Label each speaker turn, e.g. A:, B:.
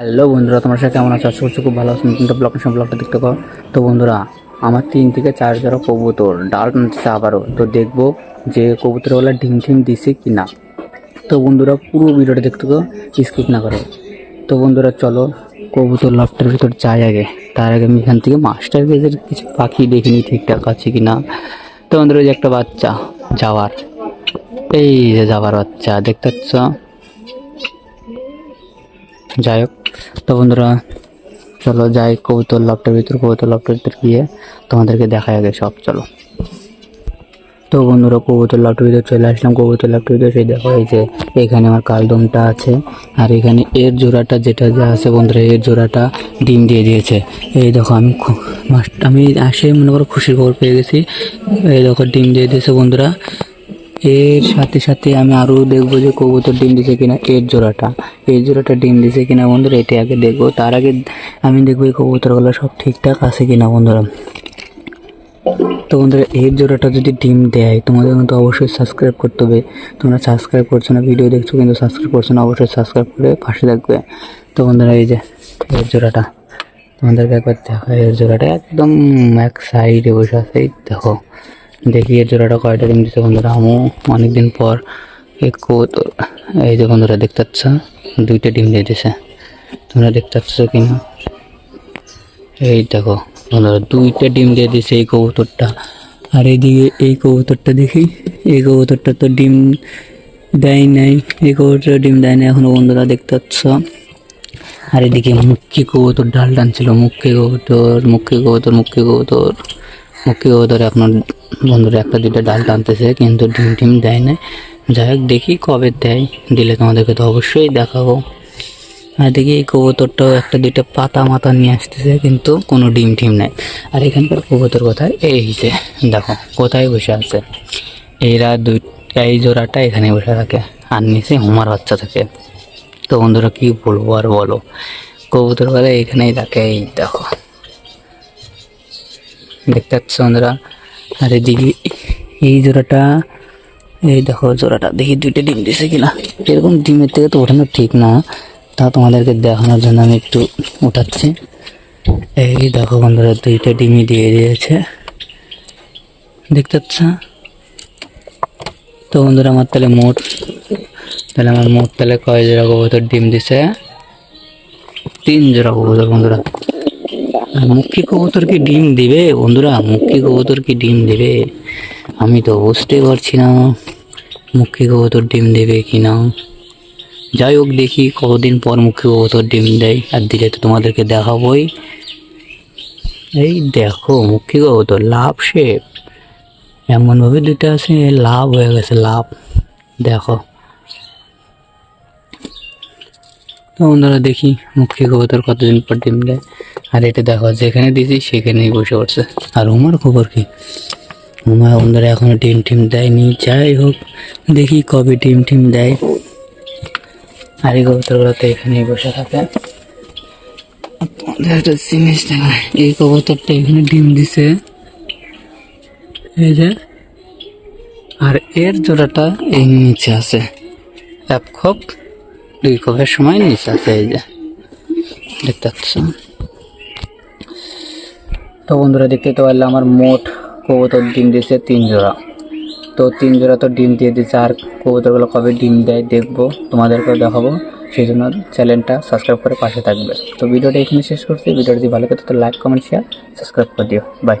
A: Hello বন্ধুরা, তোমার সাথে কেমন আছো? আশা করছি খুব ভালো আছো। নতুন ব্লগ সব ব্লগটা দেখতে পাও। তো বন্ধুরা, আমার তিন থেকে চার জোড়া কবুতর, ডাল টানতেছে আবারও। তো দেখব যে কবুতরওয়ালা ডিম টিম দিছে কি না তো বন্ধুরা, পুরো ভিডিওটা দেখতে পাও স্কিপ না করো। তো বন্ধুরা, চলো কবুতর লফটের ভিতর যাই আগে। তার আগে আমি এখান থেকে মাস্টার গেজের কিছু পাখি দেখিনি ঠিকঠাক আছে কি না তো বন্ধুরা যে একটা বাচ্চা যাওয়ার এই যে যাওয়ার বাচ্চা, দেখতে পাচ্ছ? যাই হোক, তো বন্ধুরা, চলো যাই কবুতর লফটের ভিতর, কবুতর লফটের ভিতর গিয়ে তোমাদেরকে দেখা আগে সব, চলো। তো বন্ধুরা, কবুতর লফটের ভিতর চলে আসলাম, কবুতর লফটের ভিতর সেই দেখো, এই যে এখানে আমার কালদমটা আছে, আর এখানে এর জোড়াটা যেটা যা আছে বন্ধুরা, এর জোড়াটা ডিম দিয়ে দিয়েছে। এই দেখো, আমি আমি আসে মনে করো খুশির খবর পেয়ে গেছি। এই দেখো, ডিম দিয়ে দিয়েছে বন্ধুরা। এর সাথে সাথে আমি আরও দেখব যে কবুতর ডিম দিছে কিনা এর জোড়াটা। এর জোড়াটা ডিম দিছে কিনা বন্ধুরা, এটি আগে দেখব। তার আগে আমি দেখব এই কবুতরগুলো সব ঠিকঠাক আছে কিনা বন্ধুরা। তো বন্ধুরা, এর জোড়াটা যদি ডিম দেয়, তোমাদের কিন্তু অবশ্যই সাবস্ক্রাইব করতে হবে। তোমরা সাবস্ক্রাইব করছ না ভিডিও দেখছ কিন্তু সাবস্ক্রাইব করছ না, অবশ্যই সাবস্ক্রাইব করে পাশে থাকবে। তো বন্ধুরা, এই যে এর জোড়াটা, তোমাদেরকে একবার দেখা এর জোড়াটা একদম এক সাইডে বসে আছে দেখো। দেখি এর জোড়াটা কয়টা ডিম দিচ্ছে বন্ধুরা? আমও অনেকদিন পর এক এই যে বন্ধুরা দেখতে পাচ্ছ, দুইটা ডিম দিয়ে দিছে। তোমরা দেখতে পাচ্ছ কিনা? এই দেখো বন্ধুরা, দুইটা ডিম দিয়ে দিছে এই কবুতরটা। আর এইদিকে এই কবুতরটা দেখি, এই কবুতরটা তো ডিম দেয় নাই, এই কবুতরটা ডিম দেয় না এখনও বন্ধুরা দেখতে পাচ্ছ। আর এদিকে মুখ্যি কবুতর ডাল টানছিল মুখ্যি কবুতর মুখ্যি কবুতর মুখ্যি কবুতর। মুখ্যি কবুতর আপনার বন্ধুরা একটা দুইটা ডাল টানতেছে, কিন্তু ডিম টিম দেয় না। যাই হোক, দেখি কবে দেয়। দিলে তোমাদেরকে তো অবশ্যই দেখাবো। আর দেখি এই কবুতরটাও একটা দুইটা পাতা মাথা নিয়ে আসতেছে, কিন্তু কোনো ডিম টিম নেই। আর এখানকার কবুতর কোথায়? এই যে, দেখো, কোথায় বসে আছে। এরা দুই, এই জোড়াটা এখানে বসে থাকে, আর নিচে হুমার বাচ্চা থাকে। তো বন্ধুরা, কি বলব আর বলো? কবুতর বলে এখানেই থাকে, এই দেখো। দেখতে পাচ্ছ বন্ধুরা আর এদিকে এই জোড়াটা, এই দেখো জোড়াটা, দেখি দুইটা ডিম দিছে কিনা। এরকম ডিমের থেকে তো ওঠানো ঠিক না, তা তোমাদেরকে দেখানোর জন্য আমি একটু উঠাচ্ছি এই দেখো বন্ধুরা, দুইটা ডিমই দিয়ে দিয়েছে। দেখতে পাচ্ছ? তো বন্ধুরা, আমার তাহলে মোট, তাহলে আমার মোট তাহলে কয় জোড়া কবুতর ডিম দিছে? তিন জোড়া কবুতর বন্ধুরা। আর মুখী কবুতর কি ডিম দিবে? বন্ধুরা মুখী কবুতর কি ডিম দিবে? আমি তো বুঝতে পারছি না মুখী কবুতর ডিম দেবে কি না। যাই হোক দেখি কতদিন পর মুখী কবুতর ডিম দেয়। আর দিলে তো তোমাদেরকে দেখাবোই। এই দেখো মুখী কবুতর, লাভ শেপ। এমনভাবে দুইটা আছে, লাভ হয়ে গেছে, লাভ। দেখো। তো বন্ধুরা দেখি মুখী কবুতর কতদিন পর ডিম দেয়। আর এটা দেখো, যেখানে দিয়েছি সেখানেই বসে পড়ছে। আর উমার খবর কি? উমা বন্ধুরা এখনও ডিম টিম দেয়নি। যাই হোক, দেখি কবে ডিম টিম দেয়। আর এই কবুতরগুলো তো এখানেই বসে থাকে। একটা জিনিস এই কবুতরটা এখানে ডিম দিছে। এই যে, আর এর জোড়াটা এই নিচে আছে। এক খোপ, দুই খোপের সময় নিচে আছে, এই যে। দেখতে পাচ্ছ? তো বন্ধুরা দেখতে তো পারলে আমার মোট কবুতর ডিম দিয়েছে তিন জোড়া। তো তিন জোড়া তো ডিম দিয়ে দিয়েছে, আর কবুতরগুলো কবে ডিম দেয় দেখব, তোমাদেরকেও দেখাবো। সেই জন্য চ্যানেলটা সাবস্ক্রাইব করে পাশে থাকবে। তো ভিডিওটা এখানে শেষ করছি। ভিডিওটা ভালো করতে তো লাইক কমেন্ট শেয়ার সাবস্ক্রাইব করে দিও। বাই